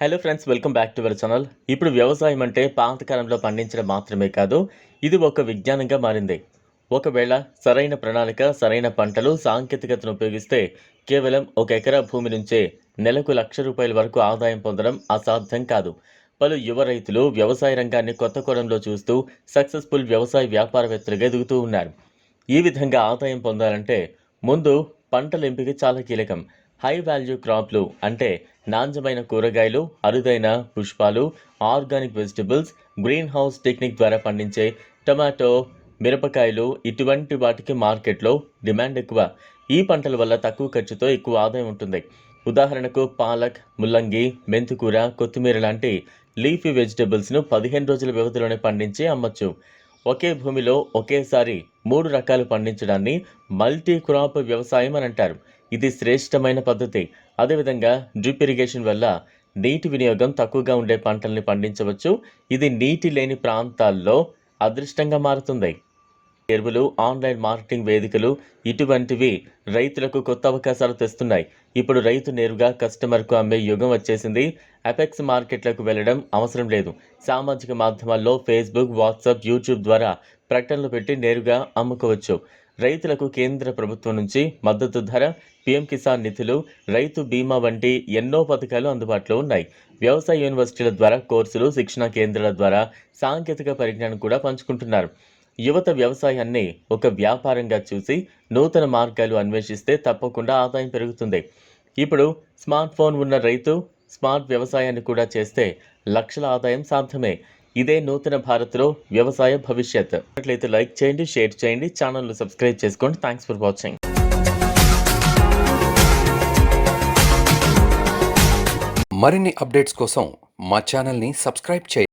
Hello friends welcome back to our channel ఇప్పుడు వ్యవసాయం అంటే పాతకాలంలో పండించడం మాత్రమే కాదు ఇది ఒక విజ్ఞానంగా మారింది. ఒకవేళ సరైన ప్రణాళిక సరైన పంటలు సాంకేతికతను ఉపయోగిస్తే కేవలం ఒక ఎకరా భూమి నుంచే నెలకు లక్ష రూపాయల వరకు ఆదాయం పొందడం అసాధ్యం కాదు. పలు యువ రైతులు వ్యవసాయ రంగాన్ని కొత్త కోణంలో చూస్తూ సక్సెస్ఫుల్ వ్యవసాయ వ్యాపారవేత్తలుగా ఎదుగుతూ ఉన్నారు. ఈ విధంగా ఆదాయం పొందాలంటే ముందు పంటల ఎంపిక చాలా కీలకం. హై వాల్యూ క్రాప్లు అంటే నాణ్యమైన కూరగాయలు అరుదైన పుష్పాలు organic vegetables green house technique ద్వారా పండించే టమాటో మిరపకాయలు ఇటువంటి వాటికి మార్కెట్లో డిమాండ్ ఎక్కువ. ఈ పంటల వల్ల తక్కువ ఖర్చుతో ఎక్కువ ఆదాయం ఉంటుంది. ఉదాహరణకు పాలక్ ముల్లంగి మెంతికూర కొత్తిమీర లాంటి లీఫీ వెజిటబుల్స్ను పదిహేను రోజుల వ్యవధిలోనే పండించి అమ్మచ్చు. ఒకే భూమిలో ఒకేసారి మూడు రకాలు పండించడాన్ని మల్టీ క్రాప్ వ్యవసాయం అని అంటారు. ఇది శ్రేష్టమైన పద్ధతి. అదేవిధంగా డ్రిప్ ఇరిగేషన్ వల్ల నీటి వినియోగం తక్కువగా ఉండే పంటల్ని పండించవచ్చు. ఇది నీటి లేని ప్రాంతాల్లో అదృష్టంగా మారుతుంది. ఎరువులు ఆన్లైన్ మార్కెటింగ్ వేదికలు ఇటువంటివి రైతులకు కొత్త అవకాశాలు తెస్తున్నాయి. ఇప్పుడు రైతు నేరుగా కస్టమర్కు అమ్మే యుగం వచ్చేసింది. అపెక్స్ మార్కెట్లకు వెళ్ళడం అవసరం లేదు. సామాజిక మాధ్యమాల్లో ఫేస్బుక్ వాట్సాప్ యూట్యూబ్ ద్వారా ప్రకటనలు పెట్టి నేరుగా అమ్ముకోవచ్చు. రైతులకు కేంద్ర ప్రభుత్వం నుంచి మద్దతు ధర పీఎం కిసాన్ నిధులు రైతు బీమా వంటి ఎన్నో పథకాలు అందుబాటులో ఉన్నాయి. వ్యవసాయ యూనివర్సిటీల ద్వారా కోర్సులు శిక్షణా కేంద్రాల ద్వారా సాంకేతిక పరిజ్ఞానం కూడా పంచుకుంటున్నారు. యువత వ్యవసాయాన్ని ఒక వ్యాపారంగా చూసి నూతన మార్గాలు అన్వేషిస్తే తప్పకుండా ఆదాయం పెరుగుతుంది. ఇప్పుడు స్మార్ట్ ఫోన్ ఉన్న రైతు స్మార్ట్ వ్యవసాయాన్ని కూడా చేస్తే లక్షల ఆదాయం సాధ్యమే. ఇదే నూతన భారత్లో వ్యవసాయ భవిష్యత్. అట్లయితే లైక్ చేయండి షేర్ చేయండి ఛానల్ను సబ్స్క్రైబ్ చేసుకోండి. థ్యాంక్స్ ఫర్ వాచింగ్ మరిన్ని అప్డేట్స్ కోసం మా ఛానల్ని సబ్స్క్రైబ్ చేయండి.